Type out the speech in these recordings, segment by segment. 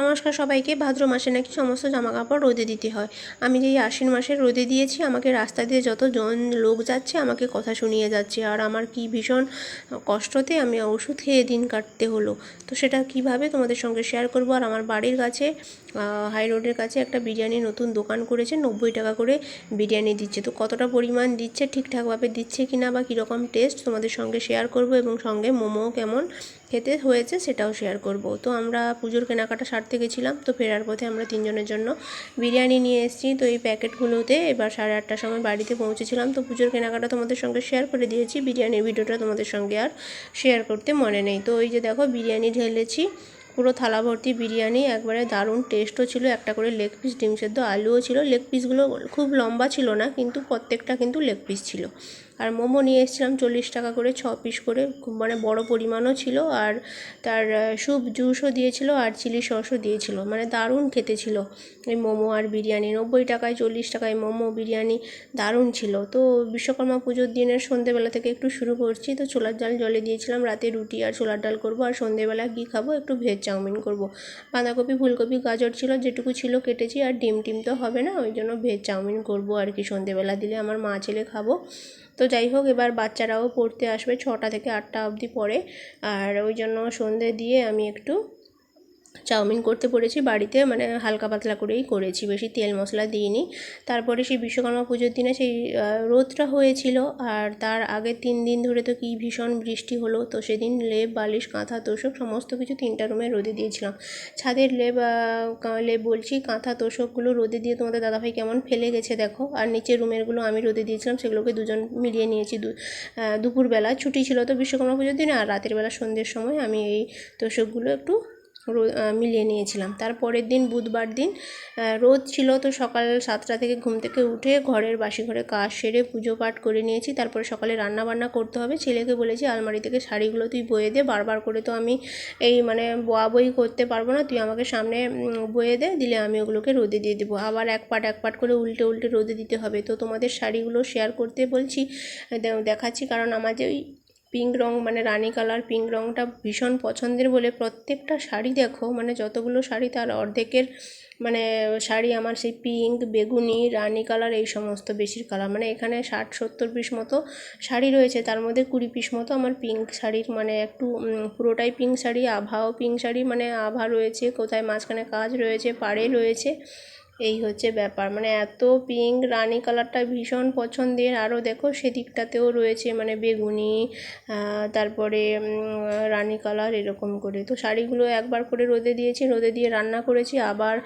নমস্কার সবাইকে। ভাদ্র মাসে নাকি সমস্ত জামা কাপড় রোদে দিতে হয়। আমি যেই আশ্বিন মাসে রোদে দিয়েছি, আমাকে রাস্তা দিয়ে যত জন লোক যাচ্ছে আমাকে কথা শুনিয়ে যাচ্ছে। আর আমার কি ভীষণ কষ্টতে আমি ওষুধ খেয়ে দিন কাটতে হলো। তো সেটা কীভাবে তোমাদের সঙ্গে শেয়ার করব? আর আমার বাড়ির কাছে হাই রোডের কাছে একটা বিরিয়ানি নতুন দোকান করেছে, নব্বই টাকা করে বিরিয়ানি দিচ্ছে। তো কতটা পরিমাণ দিচ্ছে, ঠিকঠাকভাবে দিচ্ছে কি না বা কীরকম টেস্ট তোমাদের সঙ্গে শেয়ার করব এবং সঙ্গে মোমো কেমন খেতে হয়েছে সেটাও শেয়ার করব। তো আমরা পুজোর কেনাকাটা সারতে গেছিলাম তো ফেরার পথে আমরা তিনজনের জন্য বিরিয়ানি নিয়ে এসেছি। তো এই প্যাকেটগুলোতে এবার সাড়ে আটটার সময় বাড়িতে পৌঁছেছিলাম। তো পুজোর কেনাকাটা তোমাদের সঙ্গে শেয়ার করে দিয়েছি। বিরিয়ানির ভিডিওটা তোমাদের সঙ্গে আর শেয়ার করতে মনে নেই। তো ওই যে দেখো, বিরিয়ানি ঢেলেছি, পুরো থালা ভর্তি বিরিয়ানি, একবারে দারুণ টেস্টও ছিল। একটা করে লেগ পিস ডিম সেদ্ধ, আলুও ছিল। লেগ পিসগুলো খুব লম্বা ছিল না, কিন্তু প্রত্যেকটা কিন্তু লেগ পিস ছিল। আর মোমো নিয়ে এসেছিলাম চল্লিশ টাকা করে, ছ পিস করে। মানে বড় পরিমাণও ছিল আর তার স্যুপ, জুসও দিয়েছিল আর চিলি সসও দিয়েছিল। মানে দারুণ খেতে ছিল। ওই মোমো আর বিরিয়ানি, নব্বই টাকায় চল্লিশ টাকায় মোমো, বিরিয়ানি দারুণ ছিল। তো বিশ্বকর্মা পুজোর দিনের সন্ধেবেলা থেকে একটু শুরু করছি। তো ছোলার ডাল জলে দিয়েছিলাম, রাতে রুটি আর ছোলার ডাল করব আর সন্ধেবেলা কী খাব, একটু ভেজ চাউমিন করব। বাঁধাকপি, ফুলকপি, গাজর ছিল, যেটুকু ছিল কেটেছি আর ডিম টিম তো হবে না, ওই জন্য ভেজ চাউমিন করব আর কি সন্ধেবেলা দিলে। আমার মা ছেলে খাব। তো যাই হোক, এবার বাচ্চারাও পড়তে আসবে ছটা থেকে আটটা অবধি পড়ে। আর ওই জন্য সন্ধে দিয়ে আমি একটু চাউমিন করতে পড়েছি বাড়িতে মানে হালকা পাতলা করেই করেছি, বেশি তেল মশলা দিইনি। তারপরে সেই বিশ্বকর্মা পুজোর দিনে সেই রোদটা হয়েছিল আর তার আগের তিন দিন ধরে তো কী ভীষণ বৃষ্টি হলো, তো সেদিন লেপ, বালিশ, কাঁথা, তোষক সমস্ত কিছু তিনটা রুমে রোদে দিয়েছিলাম। ছাদের লেপ লেপ বলছি, কাঁথা, তোষকগুলো রোদে দিয়ে তোমাদের দাদাভাই কেমন ফেলে গেছে দেখো। আর নিচের রুমেরগুলো আমি রোদে দিয়েছিলাম, সেগুলোকে দুজন মিলিয়ে নিয়েছি দুপুরবেলা। ছুটি ছিল তো বিশ্বকর্মা পুজোর দিনে আর রাতের বেলা সন্ধ্যের সময় আমি এই তোষকগুলো একটু মিলিয়ে নিয়েছিলাম। তারপরের দিন বুধবার দিন রোদ ছিল তো সকাল সাতটা থেকে ঘুম থেকে উঠে ঘরের বাসি ঘরে কাজ সেরে পুজো পাঠ করে নিয়েছি। তারপরে সকালে রান্না বান্না করতে হবে। ছেলেকে বলেছি, আলমারি থেকে শাড়িগুলো তুই বয়ে দে, বারবার করে তো আমি এই মানে বয়া বই করতে পারব না। তুই আমাকে সামনে বয়ে দে, দিলে আমি ওগুলোকে রোদে দিয়ে দেবো। আবার এক পাট এক পাট করে উল্টে উল্টে রোদে দিতে হবে। তো তোমাদের শাড়িগুলো শেয়ার করতে বলছি দেখাচ্ছি। কারণ আমার যে ওই পিঙ্ক রঙ মানে রানি কালার পিঙ্ক রঙটা ভীষণ পছন্দের বলে প্রত্যেকটা শাড়ি দেখো মানে যতগুলো শাড়ি তার অর্ধেকের মানে শাড়ি আমার সেই পিঙ্ক, বেগুনি, রানি কালার এই সমস্ত বেশির কালার। মানে এখানে ষাট, সত্তর পিস মতো শাড়ি রয়েছে, তার মধ্যে কুড়ি পিস মতো আমার পিঙ্ক শাড়ির মানে একটু পুরোটাই পিঙ্ক শাড়ি, আভাও পিঙ্ক শাড়ি মানে আভা রয়েছে, কোথায় মাঝখানে কাজ রয়েছে, পাড়ে রয়েছে। এই হচ্ছে ব্যাপার। মানে এত পিঙ্ক রানি কালারটা ভীষণ পছন্দের। আরও দেখো সেদিকটাতেও রয়েছে মানে বেগুনি তারপরে রানি কালার এরকম করে। তো শাড়িগুলো একবার করে রোদে দিয়েছি, রোদে দিয়ে রান্না করেছি। আবার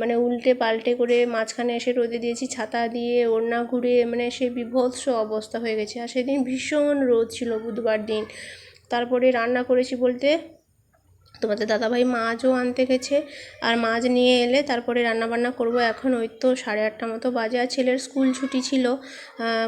মানে উল্টে পাল্টে করে মাঝখানে এসে রোদে দিয়েছি, ছাতা দিয়ে ওড়না ঘুরে মানে সে বিভৎস অবস্থা হয়ে গেছে। আর সেদিন ভীষণ রোদ ছিল বুধবার দিন। তারপরে রান্না করেছি বলতে তোমাদের দাদাভাই মাছও আনতে গেছে আর মাছ নিয়ে এলে তারপরে রান্নাবান্না করব। এখন ওই তো সাড়ে আটটা মতো বাজে আর ছেলের স্কুল ছুটি ছিল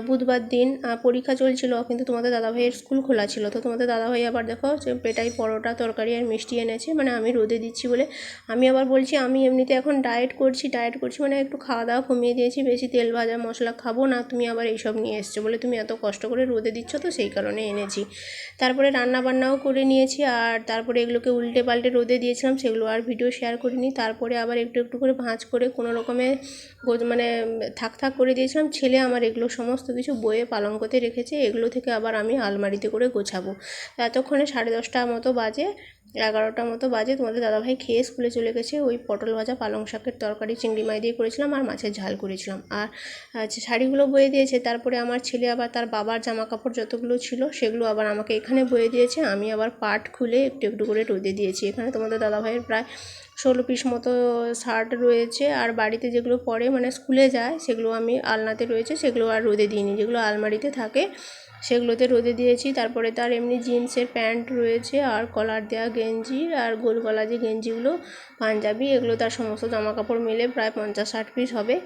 বুধবার দিন পরীক্ষা চলছিল, কিন্তু তোমাদের দাদাভাইয়ের স্কুল খোলা ছিল। তো তোমাদের দাদাভাই আবার দেখো যে পেটাই পরোটা, তরকারি আর মিষ্টি এনেছে মানে আমি রোদে দিচ্ছি বলে আমি আবার বলছি, আমি এমনিতে এখন ডায়েট করছি ডায়েট করছি মানে একটু খাওয়া দাওয়া কমিয়ে দিয়েছি, বেশি তেল ভাজা মশলা খাব না, তুমি আবার এইসব নিয়ে এসছো বলে তুমি এত কষ্ট করে রোদে দিচ্ছ, তো সেই কারণে এনেছি। তারপরে রান্না বান্নাও করে নিয়েছি আর তারপরে এগুলোকে উল্টে উল্টে পাল্টে রোদে দিয়েছিলাম, সেগুলো আর ভিডিও শেয়ার করিনি। তারপরে আবার একটু একটু করে ভাঁজ করে কোনো রকমে মানে থাক থাক করে দিয়েছিলাম। ছেলে আমার এগুলো সমস্ত কিছু বয়ে পালঙ্কতে রেখেছে। এগুলো থেকে আবার আমি আলমারিতে করে গোছাবো। এতক্ষণে সাড়ে দশটা মতো বাজে। এগারোটা মতো বাজে তোমাদের দাদাভাই খেয়ে স্কুলে চলে গেছে। ওই পটল ভাজা, পালং শাকের তরকারি, চিংড়ি মাই দিয়ে করেছিলাম আর মাছের ঝাল করেছিলাম। আর শাড়িগুলো বয়ে দিয়েছে। তারপরে আমার ছেলে আবার তার বাবার জামা কাপড় যতগুলো ছিল সেগুলো আবার আমাকে এখানে বয়ে দিয়েছে। আমি আবার পাট খুলে একটু একটু করে রোদে দিয়েছি। এখানে তোমাদের দাদাভাইয়ের প্রায় ষোলো পিস মতো শার্ট রয়েছে। আর বাড়িতে যেগুলো পরে মানে স্কুলে যায় সেগুলো আমি আলনাতে রয়েছে, সেগুলো আর রোদে দিইনি। যেগুলো আলমারিতে থাকে সেগুলোতে রোদে দিয়েছি। তারপরে তার এমনি জিন্সের প্যান্ট রয়েছে আর কলার দেওয়া গেঞ্জি আর গোল গলা যে গেঞ্জিগুলো, পাঞ্জাবি, এগুলো তার সমস্ত জামা কাপড় মিলে প্রায় পঞ্চাশ ষাট পিস হবে।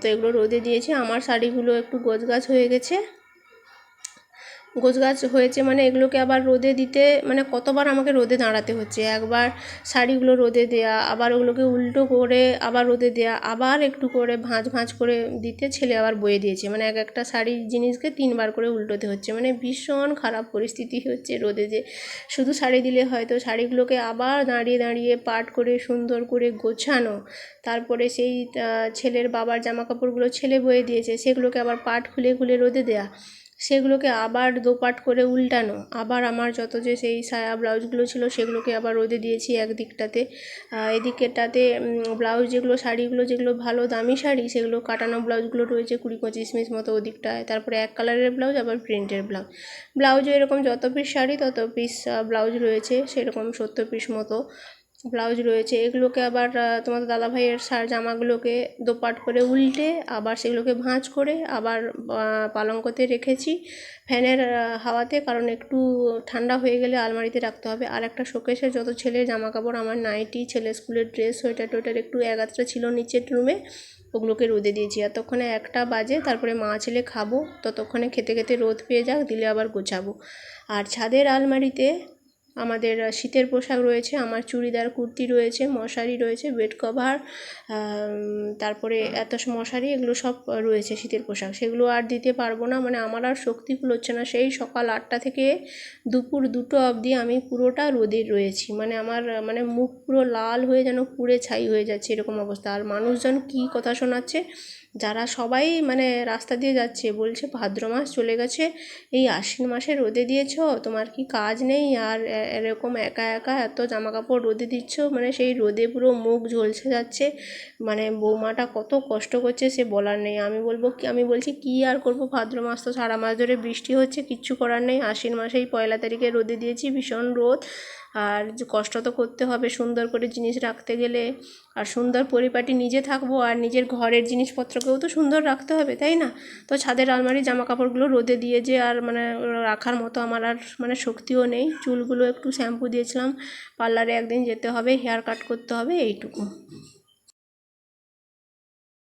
তো এগুলো রোদে দিয়েছি। আমার শাড়িগুলো একটু গোছগাছ হয়ে গেছে। গোছ গাছ হয়েছে মানে এগুলোকে আবার রোদে দিতে মানে কতবার আমাকে রোদে দাঁড়াতে হচ্ছে। একবার শাড়িগুলো রোদে দেয়া, আবার ওগুলোকে উল্টো করে আবার রোদে দেয়া, আবার একটু করে ভাঁজ ভাঁজ করে দিতে ছেলে আবার বয়ে দিয়েছে। মানে এক একটা শাড়ির জিনিসকে তিনবার করে উল্টোতে হচ্ছে। মানে ভীষণ খারাপ পরিস্থিতি হচ্ছে রোদে যে, শুধু শাড়ি দিলে হয়তো শাড়িগুলোকে আবার দাঁড়িয়ে দাঁড়িয়ে পাট করে সুন্দর করে গোছানো, তারপরে সেই ছেলের বাবার জামা কাপড়গুলো ছেলে বয়ে দিয়েছে, সেগুলোকে আবার পাট খুলে খুলে রোদে দেয়া। সেগুলোকে আবার দোপাট করে উল্টানো। আবার আমার যত যে সেই সায়া ব্লাউজগুলো ছিল সেগুলোকে আবার রোদে দিয়েছি একদিকটাতে। আহ, এদিকেরটাতে ব্লাউজ যেগুলো শাড়িগুলো যেগুলো ভালো দামি শাড়ি সেগুলো কাটানো ব্লাউজগুলো রয়েছে কুড়ি পঁচিশ পিস মতো ওদিকটায়। তারপরে এক কালারের ব্লাউজ আবার প্রিন্টের ব্লাউজ। ব্লাউজও এরকম যত পিস শাড়ি তত পিস ব্লাউজ রয়েছে সেরকম সত্তর পিস মতো। ব্লাউজ রয়েছে, এগুলোকে আবার তোমাদের দাদাভাইয়ের শাড়ি জামাগুলোকে দোপাট করে উল্টে আবার সেগুলোকে ভাঁজ করে আবার পালঙ্কতে রেখেছি ফ্যানের হাওয়াতে কারণ একটু ঠান্ডা হয়ে গেলে আলমারিতে রাখতে হবে। আর একটা শোকেসে যত ছেলের জামা কাপড় আমার নাইটি, ছেলে স্কুলের ড্রেস, সোয়েটার টোয়েটার একটু এগাত্রা ছিল নিচের রুমে, ওগুলোকে রোদে দিয়েছি। এতক্ষণে একটা বাজে, তারপরে মা ছেলে খাব, ততক্ষণে খেতে খেতে রোদ পেয়ে যাক, দিলে আবার গোছাবো। আর ছাদের আলমারিতে আমাদের শীতের পোশাক রয়েছে, আমার চুড়িদার, কুর্তি রয়েছে, মশারি রয়েছে, বেড কভার তারপরে এত মশারি, এগুলো সব রয়েছে শীতের পোশাক। সেগুলো আর দিতে পারব না মানে আমার আর শক্তি কুলোচ্ছে না। সেই সকাল আটটা থেকে দুপুর দুটো অবধি আমি পুরোটা রোদে রয়েছি। মানে আমার মানে মুখ পুরো লাল হয়ে যেন পুড়ে ছাই হয়ে যাচ্ছে এরকম অবস্থা। আর মানুষজন কী কথা শোনাচ্ছে? যারা সবাই মানে রাস্তা দিয়ে যাচ্ছে, বলছে ভাদ্র মাস চলে গেছে, এই আশ্বিন মাসে রোদে দিয়েছ, তোমার কি কাজ নেই? আর এরকম একা একা এত জামা কাপড় রোদে দিচ্ছ মানে সেই রোদে পুরো মুখ ঝলসে যাচ্ছে। মানে বৌমাটা কত কষ্ট করছে, সে বলার নেই। আমি বলব কি, আমি বলছি কি আর করব? ভাদ্র মাস তো সারা মাস ধরে বৃষ্টি হচ্ছে, কিচ্ছু করার নেই। আশ্বিন মাসেই পয়লা তারিখে রোদে দিয়েছি, ভীষণ রোদ। আর কষ্ট তো করতে হবে সুন্দর করে জিনিস রাখতে গেলে। আর সুন্দর পরিপাটি নিজে থাকব আর নিজের ঘরের জিনিসপত্রকেও তো সুন্দর রাখতে হবে, তাই না? তো ছাদের আলমারি জামা কাপড়গুলো রোদে দিয়ে যে আর মানে রাখার মতো আমার আর মানে শক্তিও নেই। চুলগুলো একটু শ্যাম্পু দিয়েছিলাম, পার্লারে একদিন যেতে হবে, হেয়ার কাট করতে হবে, এইটুকু।